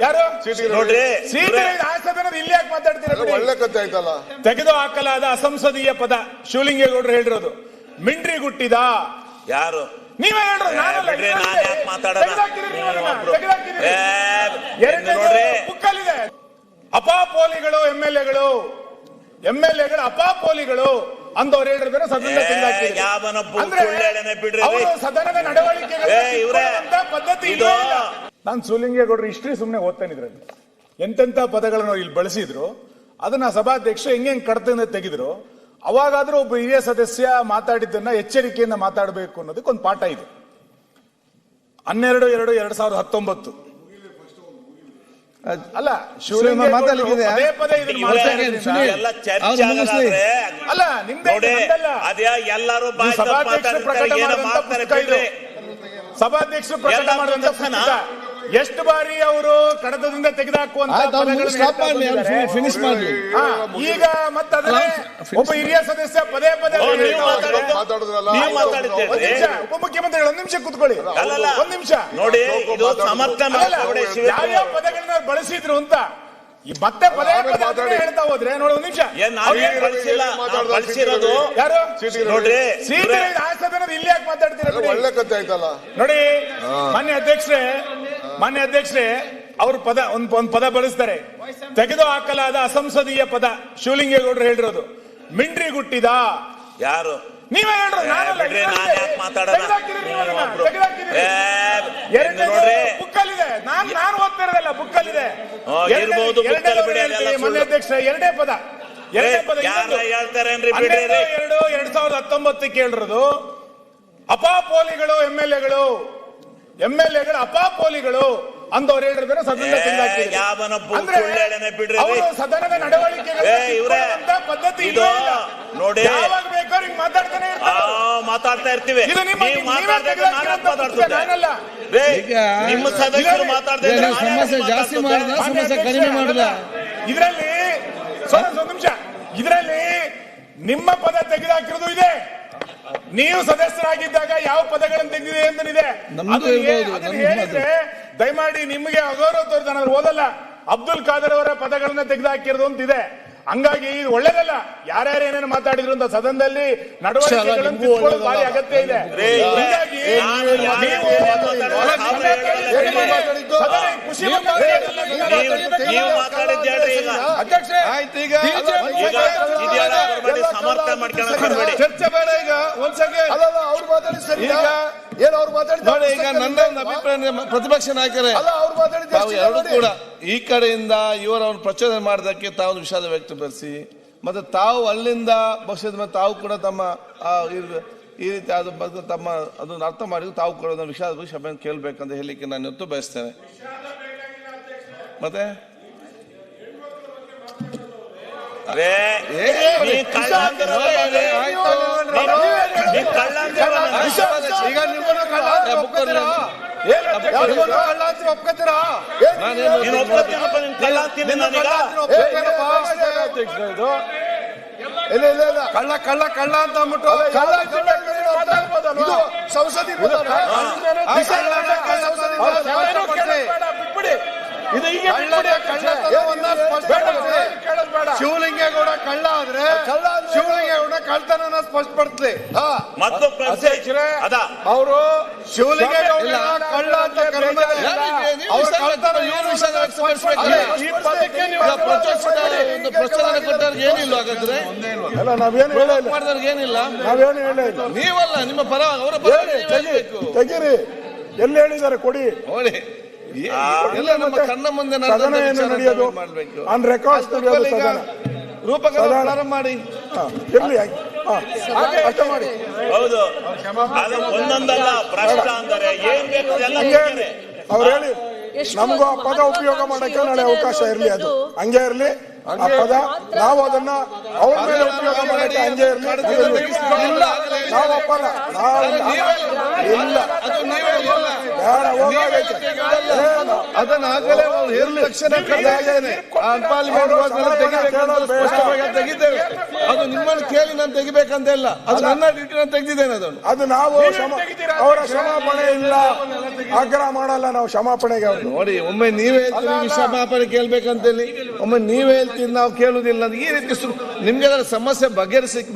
ಯಾರು? ನೋಡ್ರಿ ಸೀಟು ಆ ಸದನದ ಇಲ್ಲಿ ಯಾಕೆ ಮಾತಾಡ್ತೀರಾ. ಒಳ್ಳೆ ಕಥೆ ಆಯ್ತಲ್ಲ. ತೆಗೆದು ಹಾಕಲಾದ ಅಸಂಸದೀಯ ಪದ ಶಿವಲಿಂಗೇಗೌಡರು ಹೇಳಿರೋದು. ಮಿಂಡ್ರಿ ಗುಟ್ಟಿದ. ಯಾರು? ನೀವೇ ಹೇಳ್ರು ನಾನು ಯಾಕೆ ಮಾತಾಡೋಣ ಬುಕ್ಕಲ್ಲಿದೆ ಅಪಾಪೋಲಿಗಳು ಎಂ ಎಲ್ ಎಗಳು ಎಂ ಎಲ್ ಎಗಳು ಅಪಾಪೋಲಿಗಳು ಅಂದವ್ರು ಹೇಳಿದ್ರೆ ಸದನ ಯಾವನ ಬಿಡ್ರಿ. ಸದನದ ನಡವಳಿಕೆ ಪದ್ಧತಿ ಇದು- ಇಲ್ಲ. ನಾನು ಸೂಲಿಂಗೇಗೌಡರು ಹಿಸ್ಟ್ರಿ ಸುಮ್ಮನೆ ಓದ್ತೇನೆ ಇದ್ರಲ್ಲಿ ಎಂತೆಂತ ಪದಗಳನ್ನು ಇಲ್ಲಿ ಬಳಸಿದ್ರು ಅದನ್ನ ಸಭಾಧ್ಯಕ್ಷ ಹೆಂಗೆ ಕಡತದಿಂದ ತೆಗೆದ್ರು ಅವಾಗಾದ್ರೂ ಒಬ್ಬ ಹಿರಿಯ ಸದಸ್ಯ ಮಾತಾಡಿದ್ದನ್ನ ಎಚ್ಚರಿಕೆಯಿಂದ ಮಾತಾಡಬೇಕು ಅನ್ನೋದಕ್ಕೆ ಒಂದು ಪಾಠ ಇದೆ. ಹನ್ನೆರಡು ಎರಡು ಎರಡ್ ಸಾವಿರದ ಹತ್ತೊಂಬತ್ತು. ಅಲ್ಲ ಅಲ್ಲ ಎಲ್ಲರೂ ಸಭಾಧ್ಯಕ್ಷರು ಪ್ರಕಟ ಮಾಡಿದ್ರೆ ಮಾಡಿದಂತ ಸಭಾಧ್ಯಕ್ಷರು ಪ್ರಕಟ ಮಾಡಿದಂತ ಎಷ್ಟು ಬಾರಿ ಅವರು ಕಡತದಿಂದ ಹೇಳ್ತಾ ಫಿನಿಶ್ ಈಗ ಮತ್ತದನ್ನೇ ಒಬ್ಬ ಹಿರಿಯ ಸದಸ್ಯ ಪದೇ ಪದೇ ಉಪಮುಖ್ಯಮಂತ್ರಿಗಳು ಒಂದ್ ನಿಮಿಷ ಕೂತ್ಕೊಳ್ಳಿ. ಒಂದ್ ನಿಮಿಷ. ನೋಡಿ ಯಾವ್ಯಾವ ಪದಗಳನ್ನ ಬಳಸಿದ್ರು ಅಂತ. ಈ ಮತ್ತೆ ಪದೇ ಪದೇ. ಹೇಳ್ತಾ ಹೋದ್ರೆ ನೋಡಿ ಒಂದ್ ನಿಮಿಷ. ಬಳಸಿರೋದು ಯಾರು? ನೋಡ್ರಿ ಸೀಟು ಆ ಸದನದ ಇಲ್ಲಿ ಯಾಕೆ ಮಾತಾಡ್ತೀರಾ. ಒಳ್ಳೆ ಕಥೆ ಆಯ್ತಲ್ಲ? ನೋಡಿ ಮಾನ್ಯ ಅಧ್ಯಕ್ಷರೇ ಮಾನ್ಯ ಅಧ್ಯಕ್ಷರೇ ಅವರು ಪದ ಒಂದ್ ಒಂದ್ ಪದ ಬಳಸ್ತಾರೆ. ತೆಗೆದು ಹಾಕಲಾದ ಅಸಂಸದೀಯ ಪದ ಶಿವಲಿಂಗೇಗೌಡರು ಹೇಳಿರೋದು. ಮಿಂಡ್ರಿ ಗುಟ್ಟಿದ ಯಾರು? ನೀವೇ ಹೇಳ್ರು ಏ, ನಾನಲ್ಲ ಬಿಡ್ರಿ ಇದನ್ನ ನಾನ್ ಯಾಕೆ ಮಾತಾಡೋಣ ತೆಗ್ದಾಕಿದ್ದೀರಿ ನೀವು ಅದನ್ನ, ಒಬ್ರು. ತೆಗ್ದಾಕಿದ್ದೀರಿ. ಏ, ಎರಡನೇದು ನೋಡ್ರಿ. ಬುಕ್ಕಲ್ಲಿದೆ. ನಾನ್ ನಾನು ಓದ್ತಿರೋದಲ್ಲ ಬುಕ್ಕಲ್ಲಿದೆ. ಹಾ, ಇರ್ಬೋದು, book ಅಲ್ಲಿ ಬಿಡಿ, ಅದೆಲ್ಲ ಮಾನ್ಯ ಸುಳ್ಳು. ಅಧ್ಯಕ್ಷ ಎರಡೇ ಪದ. ಎರಡನೇ ಪದ ಯಾರ ಇನ್ನೊಂದು. ಹೇಳ್ತಾರೇನ್ರಿ ಬಿಡ್ರಿ ಹನ್ನೆರಡು ಎರಡು ಎರಡ್ ಸಾವಿರದ ಹತ್ತೊಂಬತ್ತಕ್ಕೆ ಹೇಳಿರೋದು. ಅಪಾಪೋಲಿಗಳು ಎಂ ಎಲ್ ಎಗಳು ಎಂ ಎಲ್ ಎಗಳು ಅಪಾಪೋಲಿಗಳು ಅಂದವ್ರು ಹೇಳಿದ್ರೆ ಸದನದ ನಡವಳಿಕೆಗಳು ಏ, ಪದ್ಧತಿ. ನೋಡಿ. ಯಾವಾಗ ಬೇಕಾದ್ರೆ ಹಿಂಗ್ ಮಾತಾಡ್ತಾನೆ ಆ, ಮಾತಾಡ್ತಾ ಇರ್ತೀವಿ. ನಾನಲ್ಲ. ನಿಮ್ಮ ಸದಸ್ಯರು ಇದರಲ್ಲಿ- ಮಾತಾಡ್ತಾ ಇದ್ರೆ ಸಮಸ್ಯೆ ಜಾಸ್ತಿ? ಮಾಡಿದ ಸಮಸ್ಯೆ ಕಡಿಮೆ ಮಾಡುದ? ಇದರಲ್ಲಿ ಸ್ವಲ್ಪ ಒಂದು ನಿಮಿಷ. ಇದರಲ್ಲಿ ನಿಮ್ಮ ಪದ ತೆಗೆದಾಕಿರೋದು ಇದೆ. ನೀವು ಸದಸ್ಯರಾಗಿದ್ದಾಗ ಯಾವ ಪದಗಳನ್ನು ತೆಗೆದಿದೆ ನಮ್ದು ಹೇಳಿದ್ರೆ ದಯಮಾಡಿ ನಿಮಗೆ ಅಗೌರವ ತೋರಿದ ನಾನು ಓದಲ್ಲ. ಅಬ್ದುಲ್ ಖಾದರ್ ಅವರ ಪದಗಳನ್ನ ತೆಗೆದುಹಾಕಿರೋದು ಅಂತಿದೆ. ಹಂಗಾಗಿ ಇದು ಒಳ್ಳೇದಲ್ಲ. ಯಾರ್ಯಾರು ಏನೇನು ಮಾತಾಡಿದ್ರು ಅಂತ ಸದನದಲ್ಲಿ ನಡವಳಿಕೆಗಳನ್ನು ಭಾರಿ ಅಗತ್ಯ ಇದೆ. ಹೀಗಾಗಿ ಖುಷಿ ಮಾಡ್ಕೊಳಕ್ ಚರ್ಚೆ ಅವ್ರು ಮಾತಾಡಿ ಸರಿ ಈಗ ಏನು ಅವ್ರು ಮಾತಾಡಿದ ನೋಡಿ ಈಗ ನನ್ನ ಒಂದು ಅಭಿಪ್ರಾಯ ಪ್ರತಿಪಕ್ಷ ನಾಯಕರೇ. ಅಲ್ಲ ಅವ್ರು ಮಾತಾಡಿದ ಎರಡು ಕೂಡ ಈ ಕಡೆಯಿಂದ ಇವರನ್ನು ಪ್ರಚೋದನೆ ಮಾಡಿದಕ್ಕೆ ತಾವು ವಿಷಾದ ವ್ಯಕ್ತಪಡಿಸಿ ಮತ್ತೆ ತಾವು ಅಲ್ಲಿಂದ ಭವಿಷ್ಯದ ಮೇಲೆ ತಾವು ಕೂಡ ತಮ್ಮ ಆ, ಈ- ರೀತಿ ಅದು ಬಗ್ಗೆ ತಮ್ಮ ಅದನ್ನು ಅರ್ಥ ಮಾಡಿ ತಾವು ಕೂಡ ವಿಷಾದ ಬಗ್ಗೆ ಕ್ಷಮೆ ಕೇಳಬೇಕಂತ ಹೇಳಲಿಕ್ಕೆ ನಾನು ಇವತ್ತು ಬಯಸ್ತೇನೆ. ಮತ್ತೆ? ರೇ ನೀ ಕಳ್ಳ ಅಂದಿರಲ್ಲ ರೇ. ನೀ ಕಳ್ಳ ಅಂದಿರಲ್ಲ ನನ್ನ. ಈಗ ನಿಮ್ಮನ್ನು ಕಳ್ಳ ಅಂತ ಒಪ್ಕೊತೀರಾ? ಕಳ್ಳ ಅಂತ ಒಪ್ಕೊತೀರಾ? ನಾನೇನು ನೀನ್ ಒಪ್ಕೊತೀನಪ್ಪ, ನೀನ್ ಕಳ್ಳ ಅಂತೀನಿ ನಾನೀಗ ಇಲ್ಲ ಇಲ್ಲ ಇಲ್ಲ ಕಳ್ಳ ಕಳ್ಳ ಕಳ್ಳ ಅಂತ ಅಂದ್ಬಿಟ್ಟು ಕಳ್ಳ ಕಳ್ಳ ಇದು ಸಂಸದಿ ಮಾತಾಡ ಆ ಕಳ್ಳನ ಕಳ್ಳ ಅಂತ ಸ್ಪಷ್ಟಪಡಿಸಿ. ಬಿಟ್ಬಿಡಿ. ಇದು ಹೀಗೆ ಅಂತ ಅಂದ್ಬಿಟ್ಟು ಸ್ಪಷ್ಟಪಡಿಸಿ. ಶಿವಲಿಂಗೇಗೌಡ ಕಳ್ಳ ಆದ್ರೆ ಕಳ್ಳ ಶಿವಲಿಂಗೇಗೌಡ ಕಳ್ತನನ ಸ್ಪಷ್ಟಪಡಿಸ್ಲಿ ಮತ್ತು ಪ್ರಶ್ನೆ ಅದ. ಅವರು ಶಿವಲಿಂಗೇಗೌಡ ಕಳ್ಳ ಅಂತ ಕೊಟ್ಟವ್ರಿಗೆ ಏನಿಲ್ಲ ಹಾಗಾದ್ರೆ. ಮಾಡಿದವ್ರಿಗೆ ಏನಿಲ್ಲ ನಾವೇನು ಹೇಳೇ ನೀವಲ್ಲ ನಿಮ್ಮ ಪರ ಅವರ ತೆಗೀರಿ. ಎಲ್ಲಿ ಹೇಳಿದ್ದಾರೆ? ಕೊಡಿ. ನೋಡಿ ಏ- ಎಲ್ಲ ನಮ್ಮ ಕಣ್ಣ ಮುಂದೆ ನಡೆಯೋದು? ಮಾಡ್ಬೇಕು. ಆನ್ ರೆಕಾರ್ಡ್ಸ್ ಸದನ. ಪ್ರಾರಂಭ ಮಾಡಿ. ಇರ್ಲಿ ಹಾ, ಅರ್ಥ ಮಾಡಿ. ಹೌದು. ಅದು ಒಂದೊಂದಲ್ಲ ಭ್ರಷ್ಟ ಅಂದರೆ ಏನ್ ಬೇಕು ಎಲ್ಲ. ಅವ್ರು ಹೇಳಿ. ನಮಗೂ ಆ ಪದ ಉಪಯೋಗ ಮಾಡಕ್ಕೆ ನಾಳೆ ಅವಕಾಶ ಇರಲಿ ಅದು. ಹಂಗೆ ಇರಲಿ. ಆ ಪದ ನಾವು ಅದನ್ನ ಅವ್ರ ಮೇಲೆ ಉಪಯೋಗ ಮಾಡಕ್ಕೆ ಹಂಗೆ ಇರಲಿ. ಇಲ್ಲ. ನಾವು ಒಪ್ಪಲ್ಲ ನಾವು ಇಲ್ಲ. ಅದನ್ನ ಆಗಲೇ ಅವ್ರು ಹೇಳಿದ ತಕ್ಷಣ ಆ ಅನ್ಪಾರ್ಲಿಮೆಂಟ್ ಸ್ಪಷ್ಟವಾಗಿ ತೆಗಿದ್ದೇವೆ. ಅದು ನಿಮ್ಮನ್ನು ಕೇಳಿ ನಾನು ತೆಗಿಬೇಕಂತ ಇಲ್ಲ. ಅದು ನನ್ನ ಡ್ಯೂಟಿ ನಾನು ತೆಗೆದಿದ್ದೇನೆ ಅದನ್ನು. ಅದು ನಾವು ಅವರ ಕ್ಷಮಾಪಣೆ ಇಲ್ಲ. ಆಗ್ರಹ ಮಾಡಲ್ಲ ನಾವು ಕ್ಷಮಾಪಣೆಗೆ ನೋಡಿ ಒಮ್ಮೆ ನೀವೇ ಹೇಳ್ತೀವಿ ಕ್ಷಮಾಪಣೆ ಕೇಳ್ಬೇಕಂತೇಳಿ. ಒಮ್ಮೆ ನೀವೇ ಹೇಳ್ತೀವಿ ನಾವು ಕೇಳುದಿಲ್ಲ ಈ ರೀತಿ ನಿಮ್ಗೆ ಅದರ ಸಮಸ್ಯೆ ಬಗೆಹರಿಸಿ